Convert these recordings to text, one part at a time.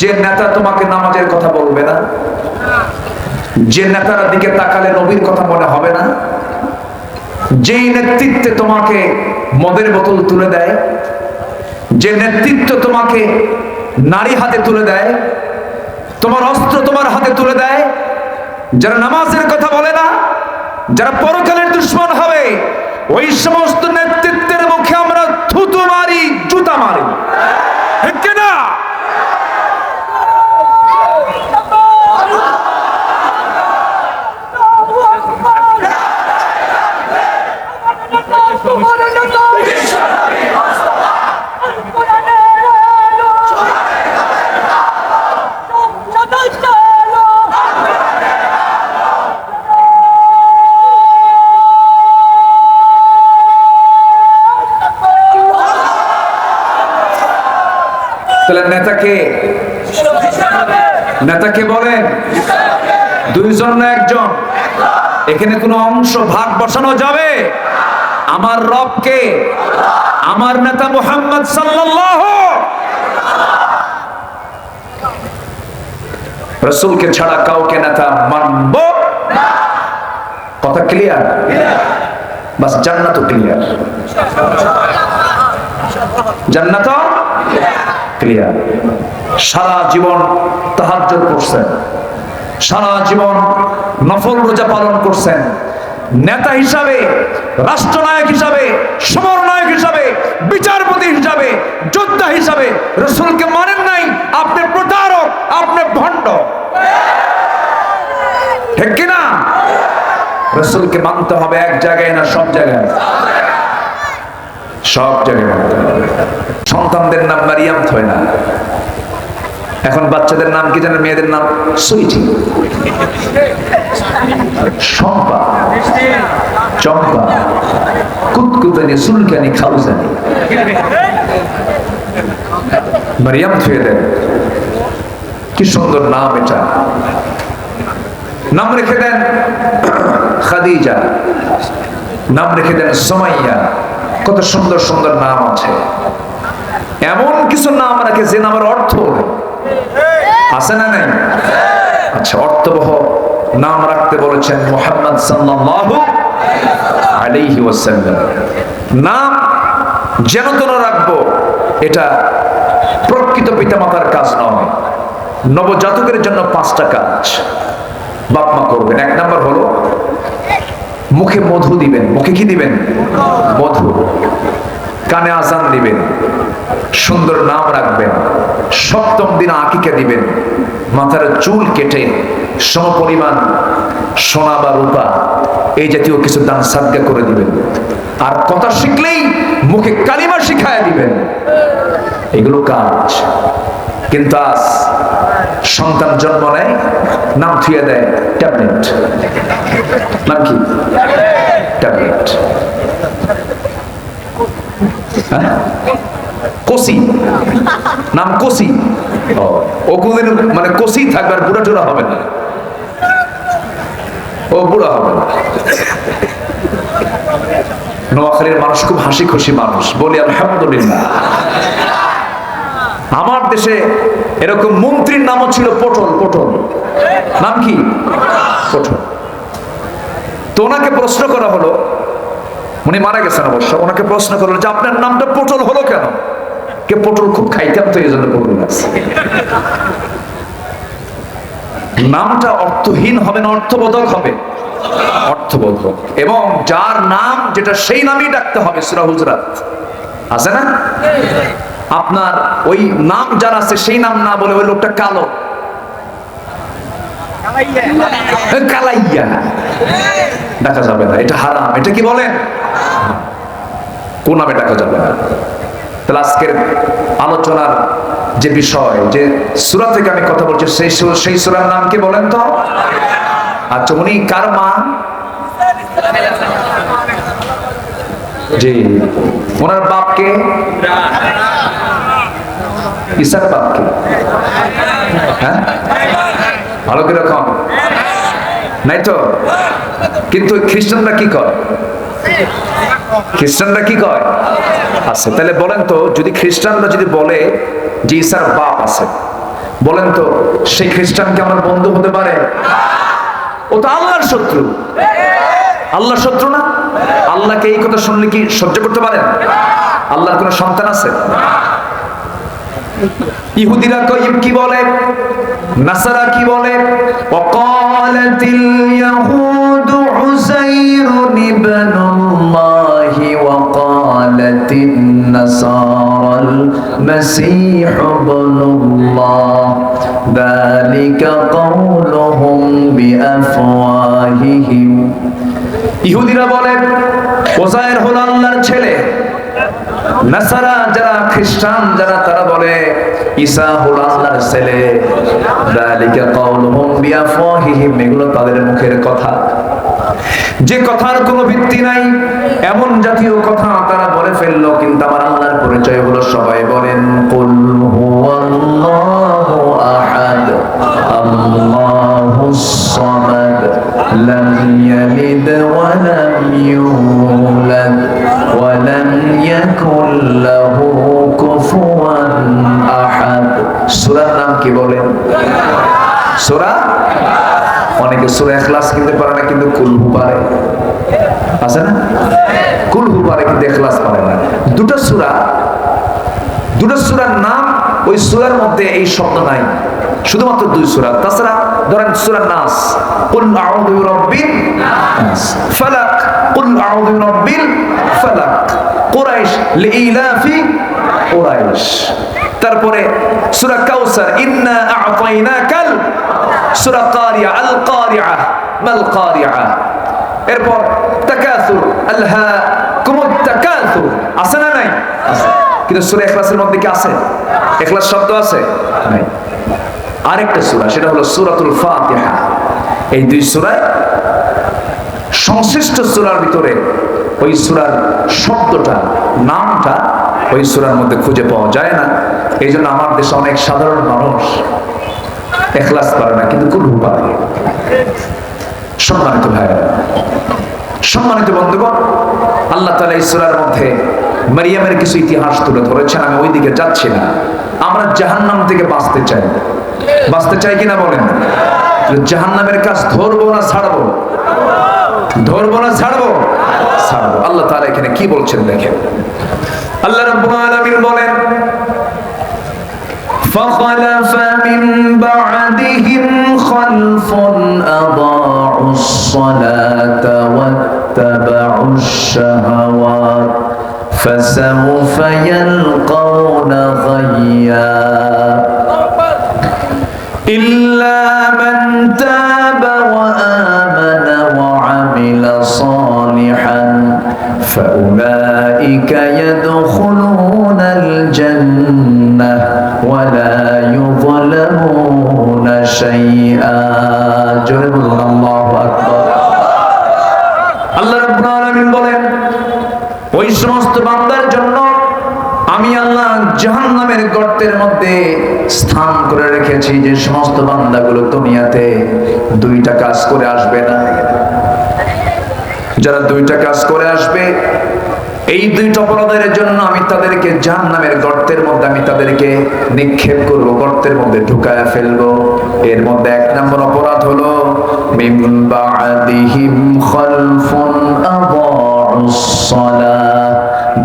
যে নেতা তোমাকে নামাজের কথা বলবে না? যে নেতার দিকে তাকালে নবীর কথা মনে হবে না? যেই নেতৃত্বে তোমাকে মদের বোতল তুলে দেয়, যে নেতৃত্ব তোমাকে নারী হাতে তুলে দেয়, তোমার অস্ত্র তোমার হাতে তুলে দেয়, যারা নামাজের কথা বলে না, যারা পরকালের দুশ্মন হবে, ওই সমস্ত নেতৃত্বের মুখে আমরা থুতু মারি, জুতা মারি। ঠিক কিনা? এখানে কোনো অংশ ভাগ বসানো যাবে? আমার রবকে আমার নেতা মোহাম্মদ সাল্লাল্লাহু। রসুলকে ছাড়া কাউকে নেতা মানব? কথা ক্লিয়ার বাস জান্নাত ক্লিয়ার জান্নাত ক্লিয়ার সারা জীবন তাহাজ্জুদ করছেন। সারা জীবন নফল রোজা পালন করছেন। নেতা হিসাবে, রাষ্ট্রনায়ক হিসাবে, সমরনায়ক হিসাবে, বিচারপতি হিসাবে, যোদ্ধা হিসাবে রসুলকে মানেন নাই। আপনি প্রতারক, আপনি ভণ্ড। ঠিক কিনা? রসুলকে মানতে হবে এক জায়গায় না সব জায়গায়? সব জায়গায় সন্তানদের নাম মারিয়াম থয় না। এখন বাচ্চাদের নাম কি জানেন, মেয়েদের নাম? সুইটি। কি সুন্দর নাম এটা। নাম রেখে দেন খাদিজা। নাম রেখে দেন সোমাইয়া। কত সুন্দর সুন্দর নাম আছে। এমন কিছু নাম রাখে যে নামের অর্থ। আছে না নাই? আচ্ছা অর্থবহ নাম রাখতে বলেছেন মোহাম্মদ সাল্লাল্লাহু আলাইহি ওয়াসাল্লাম। নাম যেন তেন রাখব, এটা প্রকৃত পিতামাতার কাজ নয়। নবজাতকের জন্য পাঁচটা কাজ। বাপ মা করবেন। এক নাম্বার হলো, মুখে মধু দিবেন। মুখে কি দিবেন? মধু। কানে আজান দিবেন, সুন্দর নাম রাখবেন, সপ্তম দিন আকিকে দিবেন, মাথার চুল কেটে সমপরিমাণ সোনা বা রূপা, এই জাতীয় কিছু দান সাদগা করে দিবেন। আর কথা শিখলেই মুখে কালিমা শিখায় দিবেন। এগুলো কাজ। কিন্তু আজ সন্তান জন্ম নেয়, নাম থুয়ে দেয় ট্যাবলেট। নাম কি? ট্যাবলেট। হ্যাঁ? মানে থাকবে আর বুড়া টুড়া হবে না। ও, বুড়া হবে নোয়াখালীর মানুষ খুব হাসি খুশি মানুষ। বলি, আলহামদুলিল্লাহ। আমার দেশে এরকম মন্ত্রীর নামও ছিল পটল পটল। নাম কি? পটল। তো ওনাকে প্রশ্ন করা হলো উনি মারা গেছেন অবশ্য। ওনাকে প্রশ্ন করল যে, আপনার নামটা পটল হলো কেন? কে পটল খুব খাইতাম তো এই জন্য পটল নামটা অর্থহীন হবে না, অর্থবোধক হবে? অর্থবোধক। এবং যার নাম, যেটা সেই নামই ডাকতে হবে, সুরা হুজরাত। আছে না? আপনার ওই নাম যার আছে, সেই নাম না বলে ওই লোকটা কালো। কালাইয়া। ডাকা যাবে না, এটা হারাম। এটা কি বলেন? কোন নামে ডাকা যাবে না? তাহলে আজকের আলোচনার যে বিষয়, যে সুরা থেকে আমি কথা বলছি, সেই সেই সুরার নাম কি বলেন তো? আচ্ছা উনি কার মা? জি। ওনার বাপকে ঈশার বাপকে হ্যাঁ? ভালো কীরকম নাই তো? কিন্তু খ্রিস্টানরা কি কয়? খ্রিস্টানরা কি কয়? আছে। তাহলে বলেন তো, যদি খ্রিস্টানরা যদি বলে যে ঈশার বাপ আছে, বলেন তো, সেই খ্রিস্টানকে আমার বন্ধু হতে পারে? ও তো আল্লাহর শত্রু। আল্লাহর শত্রু না? আল্লাহকে এই কথা শুনলে কি সহ্য করতে পারেন? আল্লাহর কোন সন্তান আছে? ইহুদিরা কই- কি বলে নাসারা কি বলে وقالت اليهود عزير ابن الله وقالت النصارى المسيح ابن الله ذلك قولهم بأفواههم ইহুদিরা বলে ওজায়ের হলো আল্লাহর ছেলে নাসারা যারা খ্রিস্টান, যারা তারা বলে, ঈসা হলো আল্লাহর ছেলে। যালিকা কাউলুহুম বিআফওয়াহিহিম, এগুলো তাদের মুখের কথা। যে কথার কোনো ভিত্তি নাই, এমন জাতীয় কথা তারা বলে ফেলল, কিন্তু আমার আল্লাহর পরিচয় হলো সবাই বলেন, কুল হুয়াল্লাহু আহাদ, আল্লাহুস সামাদ, লাম ইয়ালিদ ওয়া লাম ইউলাদ। লাম ইয়াকুল লাহু কুফুয়ান সূরার নাম কি বলেন? সূরা? অনেকে সূরা ইখলাস কিনতে পারে না, কিন্তু কুলহু পারে। আছে না? কুলহু পারে, কিন্তু ইখলাস পারে না। দুটো সূরা, দুটো সূরার নাম ওই সূরার মধ্যে এই শব্দ নাই। শুধুমাত্র দুই সূরা। তাছাড়া ধরেন সূরা নাস, কুল আউযু বিরাব্বিন নাস, ফালাক, কুল আউযু বিরাব্বিল ফালাক। কুরাইশ লিইলাফি কুরাইশ। তারপরে সূরা কাউসার, ইন্না আ'তাইনাকাল সূরা কারিয়া, আল কারিয়া, মাল কারিয়া। এরপর তাকাসুর, আলহা কুমুত তাকাসুর। আছে না নাই? কিন্তু সূরা ইখলাসের মধ্যে কি আছে? ইখলাস শব্দ আছে? নাই। আরেকটা সূরা, সেটা হলো সূরাতুল ফাতিহা। এই দুই সূরায় সংশ্লিষ্ট সূরার ভিতরে ওই সূরার শব্দটা, নামটা ওই সূরার মধ্যে খুঁজে পাওয়া যায় না। এই জন্য আমার দেশে অনেক সাধারণ মানুষ এখলাস পারে না, কিন্তু কুলহু পারে সম্মানিত ভাইরা সম্মানিত বন্ধুগণ, আল্লাহ তালা ইসরার মধ্যে মারিয়ামের কিছু ইতিহাস তুলে ধরেছেন, আমি ওই দিকে যাচ্ছি না। আমরা জাহান্নাম থেকে বাঁচতে চাই। বাঁচতে চাই কিনা বলেন? জাহান্নামের কাজ ধরবো না ছাড়বো? ধরবো না ছাড়বো? ছাড়বো আল্লাহ তাআলা এখানে কি বলছেন দেখেন আল্লাহ রাব্বুল আলামিন বলেন فخلف من بعدهم خلف أضاعوا الصلاة واتبعوا الشهوات فسوف يلقون فأولئك يدخلون الجنة ولا يظلمون شيئا جرب الله أكبر আল্লাহ রাব্বুল আলামিন বলেন ওই সমস্ত বান্দার জন্য আমি আল্লাহ জাহান্নামের গর্তের মধ্যে স্থান করে রেখেছি যে সমস্ত বান্দাগুলো দুনিয়াতে দুইটা কাজ করে আসবে না যারা দুইটা কাজ করে আসবে, এই দুইটা অপরাধের জন্য আমি তাদেরকে জাহান্নামের গর্তের মধ্যে আমি তাদেরকে নিক্ষেপ করব, গর্তের মধ্যে ঢুকায় ফেলব। এর মধ্যে এক নম্বর অপরাধ হলো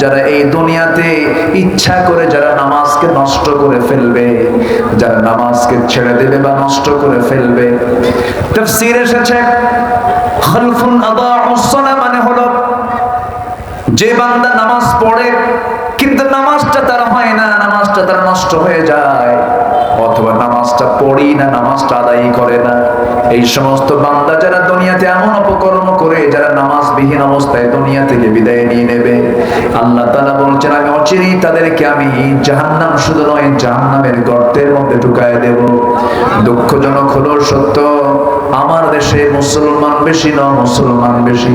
যারা এই দুনিয়াতে ইচ্ছা করে যারা নামাজকে নষ্ট করে ফেলবে, যারা নামাজকে ছেড়ে দেবে বা নষ্ট করে ফেলবে। তাফসীর এসেছে খালফুন আদাউস মানে হলো যে বান্দা নামাজ পড়ে, কিন্তু নামাজটা তার হয় না, নামাজটা তার নষ্ট হয়ে যায়। অথবা নামাজটা পড়ি না, নামাজটা আদায় করে না। এই সমস্ত বান্দা যারা দুনিয়াতে এমন অপকর্ম করে, যারা নামাজ বিহীন অবস্থায় দুনিয়া থেকে বিদায় নিয়ে নেবে, আল্লাহ তাআলা বলছেন, আমি অচিরেই তাদেরকে আমি জাহান্নাম, শুধু নয়, জাহান্নামের গর্তের মধ্যে ঢুকায় দেব। দুঃখজনক হলো সত্য। আমার দেশে মুসলমান বেশি না মুসলমান বেশি।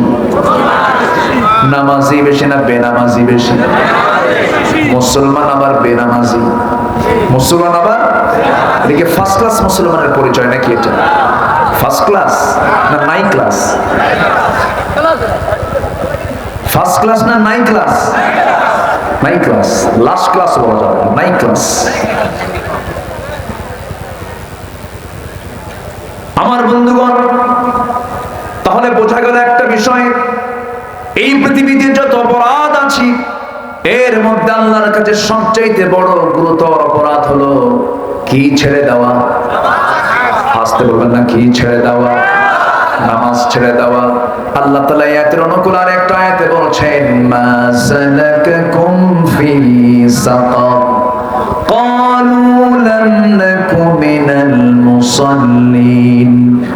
নামাজি বেশি না বেনামাজি বেশি? মুসলমান আবার বেনামাজি। মুসলমান আবার? এদিকে ফার্স্ট ক্লাস মুসলমানের পরিচয় নাকি এটা? ফার্স্ট ক্লাস না নাই ক্লাস ফার্স্ট ক্লাস না নাই ক্লাস নাই ক্লাস লাস্ট ক্লাস বলা যাবে নাই ক্লাস আমার বন্ধুগণ, তাহলে বোঝা গেল একটা বিষয়। এই পৃথিবীতে যত অপরাধ আছে, এর মধ্যে আল্লাহর কাছে সবচাইতে বড় গুরুতর অপরাধ হলো কি ছেড়ে দেওয়া। আসতে বলবেন না, কি ছেড়ে দেওয়া। নামাজ ছেড়ে দেওয়া। আল্লাহ তাআলা আয়াতের অনুকূল আর একটা আয়াতে বলছেন, মা সালাকাকুম ফি সাকার। ক্বালু লাম من المصلين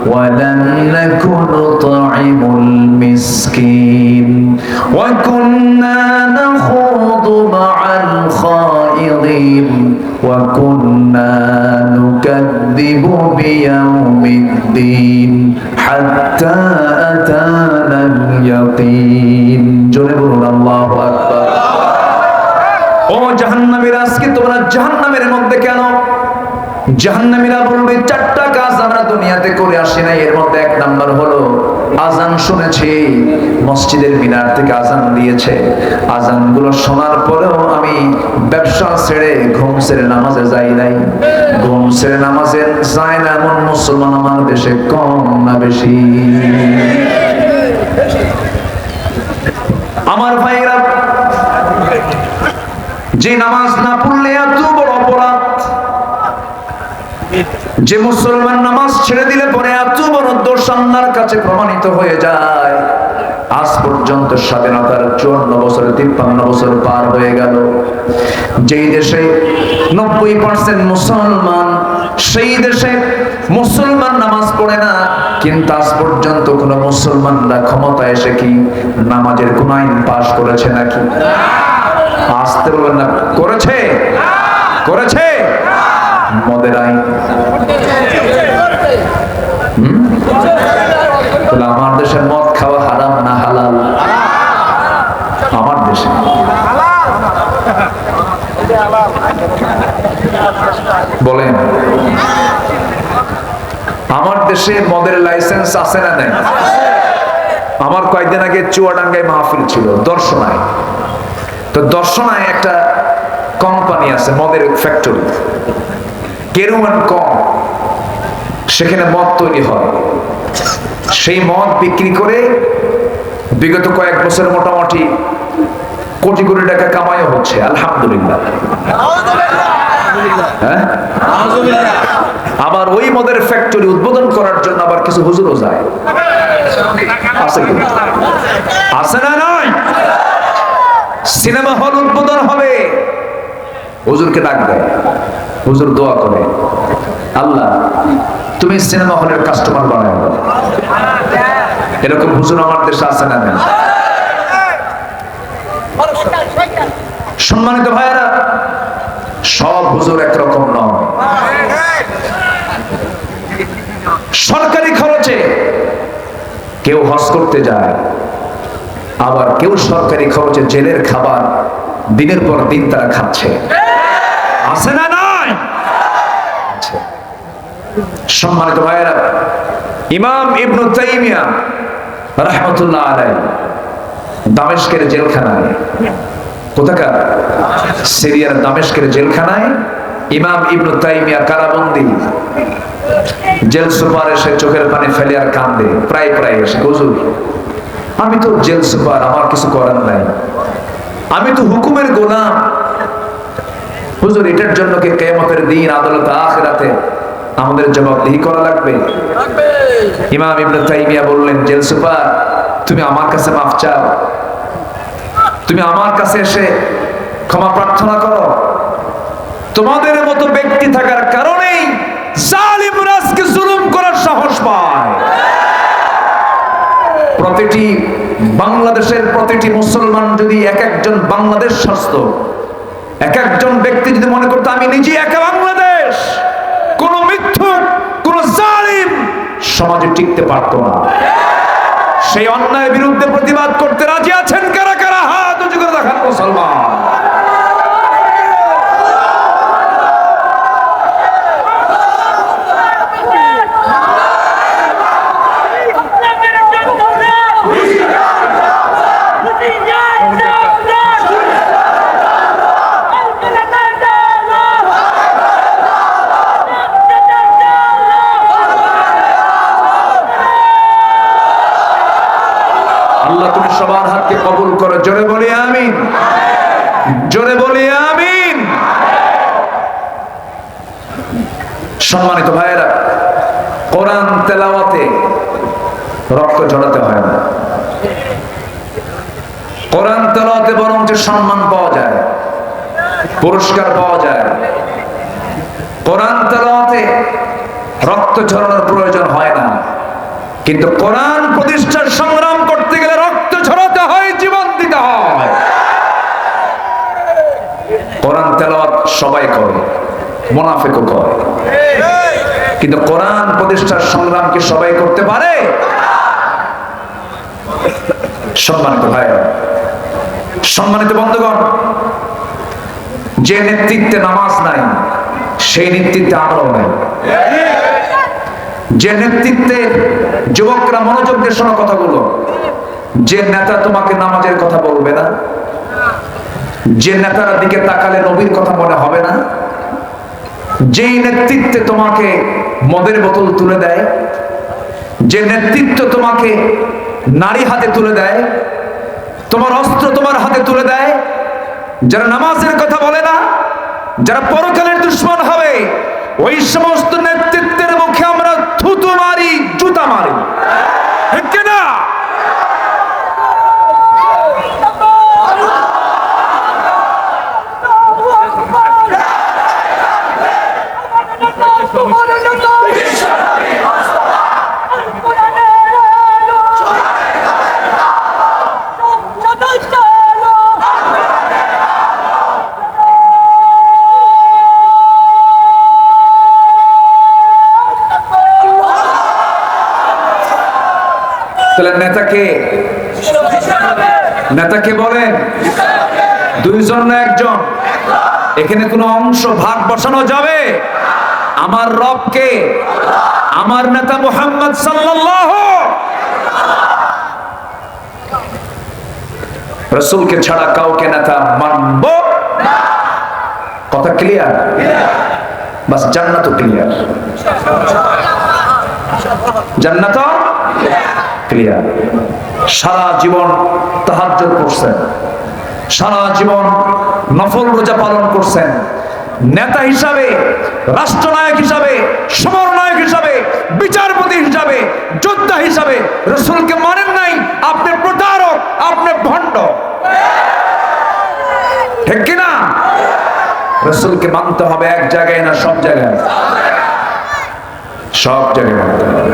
ولم نك نطعم المسكين وكنا نخوض مع الخائضين وكنا نكذب بيوم الدين حتى أتانا اليقين جنبنا الله أكبر ও জাহান্নামীরা আজকে তোমরা জাহান্নামের মধ্যে কেন জাহান্নামীরা বলবে, চারটা কাজ আমরা দুনিয়াতে করে আসি না এর মধ্যে এক নাম্বার হলো, আজান শুনেছি, মসজিদের মিনার থেকে আজান দিয়েছে। আজানগুলো শোনার পরেও আমি ব্যবসা ছেড়ে ঘুম ছেড়ে নামাজে যাই নাই। ঘুম ছেড়ে নামাজে যায় না, এমন মুসলমান আমার দেশে কম না বেশি। আমার ভাইরা যে নামাজ না পড়লে এত বড় অপরাধ। যে মুসলমান নামাজ ছেড়ে দিলে পরে এত বড় দোষ কাছে প্রমাণিত হয়ে যায়। আজ পর্যন্ত স্বাধীনতার চুয়ান্ন বছর, তিপ্পান্ন বছর পার হয়ে গেল। যেই দেশে নব্বই পার্সেন্ট মুসলমান, সেই দেশে মুসলমান নামাজ পড়ে না। কিন্তু আজ পর্যন্ত কোন মুসলমানরা ক্ষমতা এসে কি নামাজের কোন আইন পাশ করেছে নাকি? আসতে বলবেন না। করেছে? করেছে? আমার দেশে মদ খাওয়া হারাম না হালাল? আমার দেশে। বলেন, আমার দেশে মদের লাইসেন্স আছে না নাই? আমার কয়েকদিন আগে চুয়াডাঙ্গায় মাহফিল ছিল, দর্শনায়। তো দর্শনায় একটা কোম্পানি আছে, মদের ফ্যাক্টরি। কেরুমান কম, সেখানে মদ তৈরি হয়। সেই মদ বিক্রি করে বিগত কয়েক বছর মোটামুটি কোটি কোটি টাকা কামাইও হচ্ছে, আলহামদুলিল্লাহ। হ্যাঁ? আবার ওই মদের ফ্যাক্টরি উদ্বোধন করার জন্য আবার কিছু হুজুরও যায়। আছে না নয় সিনেমা হল উদ্বোধন হবে। হুজুরকে ডাক দেয়। হুজুর দোয়া করে। আল্লাহ, তুমি সিনেমা হলের কাস্টমার বানায় এরকম হুজুর আমার দেশে আছে না সম্মানিত ভাইয়েরা, সব হুজুর একরকম নয়। সরকারি খরচে কেউ হজ করতে যায়, আবার কেউ সরকারি খরচে জেলের খাবার দিনের পর দিন তারা খাচ্ছে। আছে না। সম্মানিত ভাইয়েরা, ইমাম ইবনু তাইমিয়া রাহমাতুল্লাহ আলাই দামেশকের জেলখানায়, কোথাকার? সিরিয়ার দামেশকের জেলখানায় ইমাম ইবনু তাইমিয়া কারাবন্দি। জেল সুপার এসে চোখের পানি ফেলে আর কান্দে, প্রায় প্রায় এসে, হুজুর, আমি তো জেল সুপার, আমার কিছু করার নাই। আমি তো হুকুমের গোলাম। হুজুর, এটার জন্য কি কেয়ামতের দিন, আদালত, আখেরাতে আমাদের জবাবদিহি করা লাগবে। ইমাম ইবনে তাইমিয়া বললেন জেল সুপার তুমি আমার কাছে মাফ চাও। তুমি আমার কাছে এসে ক্ষমা প্রার্থনা করো। তোমাদের মতো ব্যক্তি থাকার কারণেই জালিমরা আজকে জুলুম করার সাহস পায়। প্রতিটি বাংলাদেশের প্রতিটি মুসলমান যদি এক একজন বাংলাদেশ স্বাস্থ্য এক একজন ব্যক্তি যদি মনে করতো আমি নিজে একা বাংলাদেশ কোন মিথ্যুক কোন জালিম সমাজে টিকতে পারত না। সেই অন্যায়ের বিরুদ্ধে প্রতিবাদ করতে রাজি আছেন কারা কারা? হাত উঁচু করে দেখান মুসলমান। সম্মানিত ভাইয়েরা, কোরআন তেলাওয়াতে রক্ত ঝরাতে হয় না। কোরআন তেলাওয়াতে বরং যে সম্মান পাওয়া যায়, পুরস্কার পাওয়া যায়। কোরআন তেলাওয়াতে রক্ত ঝরানোর প্রয়োজন হয় না। কিন্তু কোরআন প্রতিষ্ঠার সংগ্রাম করতে গেলে রক্ত ঝরাতে হয়, জীবন দিতে হয়। কোরআন তেলাওয়াত সবাই করে, মোনাফেকও করে। কিন্তু কোরআন প্রতিষ্ঠার সংগ্রাম কি সবাই করতে পারে? সম্মানিত ভাই সম্মানিত বন্ধুগণ, যে নেতৃত্বে নামাজ নাই, সেই নেতৃত্বে আমরাও নাই। যে নেতৃত্বে যুবকরা মনোযোগ দিয়ে শোনো কথাগুলো, যে নেতা তোমাকে নামাজের কথা বলবে না, যে নেতার দিকে তাকালে নবীর কথা মনে হবে না যেই নেতৃত্বে তোমাকে মদের বোতল তুলে দেয়, যে নেতৃত্ব তোমাকে নারী হাতে তুলে দেয়, তোমার অস্ত্র তোমার হাতে তুলে দেয়, যারা নামাজের কথা বলে না, যারা পরকালের দুশ্মন হবে, ওই সমস্ত নেতৃত্বের মুখে আমরা থুতু মারি, জুতা মারি। নেতাকে বলেন, দুইজন না একজন? এখানে কোনো অংশ ভাগ বসানো যাবে? আমার রবকে আমার নেতা মোহাম্মদ সাল্লাল্লাহু রসুলকে ছাড়া কাউকে নেতা মানব? কথা ক্লিয়ার বাস জান্নাত ক্লিয়ার জান্নাত? ক্লিয়ার। সারা জীবন তাহাজ্জুদ করছেন। সারা জীবন নফল রোজা পালন করছেন। নেতা হিসাবে, রাষ্ট্রনায়ক হিসাবে, সমরনায়ক হিসাবে, বিচারপতি হিসাবে, যোদ্ধা হিসাবে, রসুলকে মানেন নাই, আপনি প্রতারক, আপনি ভণ্ড। ঠিক কিনা রসুলকে মানতে হবে এক জায়গায় না সব জায়গায়? সব জায়গায় মানতে হবে।